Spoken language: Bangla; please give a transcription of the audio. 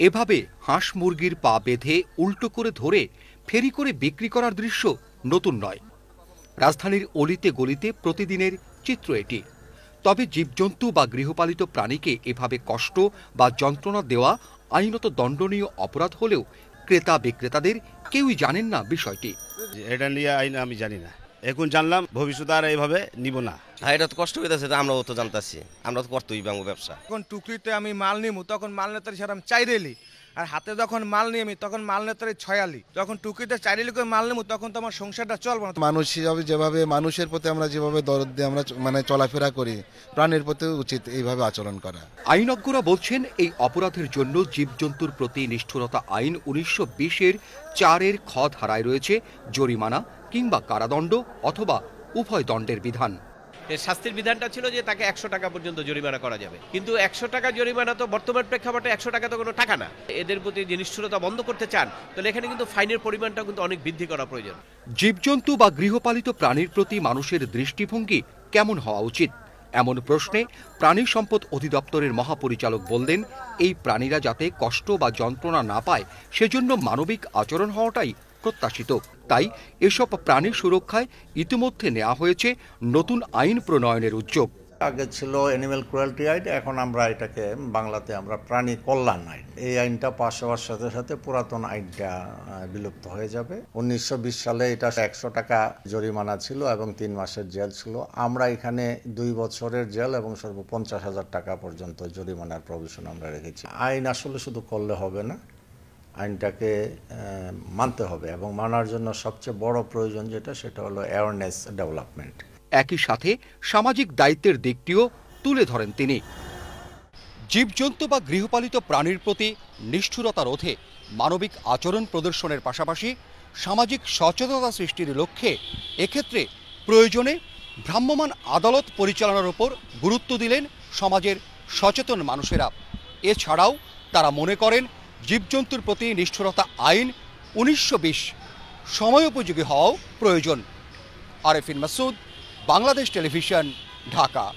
এভাবে হাঁস মুরগির পা বেঁধে উল্টো করে ধরে ফেরি করে বিক্রি করার দৃশ্য নতুন নয়। রাজধানীর অলিতে গলিতে প্রতিদিনের চিত্র এটি। তবে জীবজন্তু বা গৃহপালিত প্রাণীকে এভাবে কষ্ট বা যন্ত্রণা দেওয়া আইনত দণ্ডনীয় অপরাধ হলেও ক্রেতা বিক্রেতাদের কেউই জানেন না বিষয়টি। এটা নিয়ে আইন আমি জানি না। এখন জানলাম ভবিষ্যতে আর এইভাবে নিব না। হ্যাঁ এটা তো কষ্ট হইতেছে আমরাও তো জানতাছি। আমরা তো করতেই বাংলা ব্যবসা। যখন টুকরিতে আমি মাল নিমু তখন মাল নেতারি সেরকম চাইরেলি। আর হাতে যখন মাল নিয়ে আমি তখন মাল নেতারি ছয়ালি। যখন টুকরিতে চাইরেলি করে মাল নিমু তখন তো আমার সংসারটা চলবে না। মানুষ হিসাবে যেভাবে মানুষের প্রতি আমরা যেভাবে দরদ দিয়ে আমরা মানে চলাফেরা করি প্রাণের প্রতি উচিত এইভাবে আচরণ করা। আইনজ্ঞরা বলছেন এই অপরাধের জন্য জীবজন্তুর প্রতি নিষ্ঠুরতা আইন উনিশশো বিশের চারের খ ধারায় রয়েছে জরিমানা কিংবা কারাদণ্ড অথবা উভয় দণ্ডের বিধান। শাস্তির বিধানটা ছিল যে তাকে একশো টাকা পর্যন্ত জরিমানা করা যাবে। কিন্তু একশো টাকা জরিমানা তো বর্তমান প্রেক্ষাপটে একশো টাকা তো কোনো টাকা না। এদের প্রতি যে নিষ্ঠুরতা বন্ধ করতে চান তাহলে এখানে কিন্তু ফাইনের পরিমাণটা কিন্তু অনেক বৃদ্ধি করা প্রয়োজন। জীবজন্তু বা গৃহপালিত প্রাণীর প্রতি মানুষের দৃষ্টিভঙ্গি কেমন হওয়া উচিত? এমন প্রশ্নে প্রাণী সম্পদ অধিদপ্তরের মহাপরিচালক বললেন এই প্রাণীরা যাতে কষ্ট বা যন্ত্রণা না পায় সেজন্য মানবিক আচরণ হওয়াটাই প্রত্যাশিত। তাই এসব প্রাণী সুরক্ষায় ইতিমধ্যে নেওয়া হয়েছে নতুন আইন প্রণয়নের উদ্যোগ। আগে ছিল অ্যানিম্যাল ক্রুয়েলটি আইন এখন আমরা এটাকে বাংলাতে আমরা প্রাণী কল্যাণ আইন। এই আইনটা পাশ হওয়ার সাথে সাথে পুরাতন আইনটা বিলুপ্ত হয়ে যাবে। উনিশশো বিশ সালে এটা একশো টাকা জরিমানা ছিল এবং তিন মাসের জেল ছিল। আমরা এখানে দুই বছরের জেল এবং সর্ব পঞ্চাশ হাজার টাকা পর্যন্ত জরিমানার প্রভিশন আমরা রেখেছি। আইন আসলে শুধু করলে হবে না আইনটাকে মানতে হবে এবং মানার জন্য সবচেয়ে বড় প্রয়োজন যেটা, সেটা হলো অ্যাওয়ারনেস ডেভেলপমেন্ট একই সাথে সামাজিক দায়িত্বের দিকটিও তুলে ধরেন তিনি। জীবজন্তু বা গৃহপালিত প্রাণীর প্রতি নিষ্ঠুরতা রোধে মানবিক আচরণ প্রদর্শনের পাশাপাশি সামাজিক সচেতনতা সৃষ্টির লক্ষ্যে এক্ষেত্রে প্রয়োজনে ভ্রাম্যমাণ আদালত পরিচালনার ওপর গুরুত্ব দিলেন সমাজের সচেতন মানুষেরা। এছাড়াও তারা মনে করেন জীবজন্তুর প্রতি নিষ্ঠুরতা আইন উনিশশো বিশ। সময়োপযোগী হওয়াও প্রয়োজন। আরেফিন মাসুদ বাংলাদেশ টেলিভিশন ঢাকা।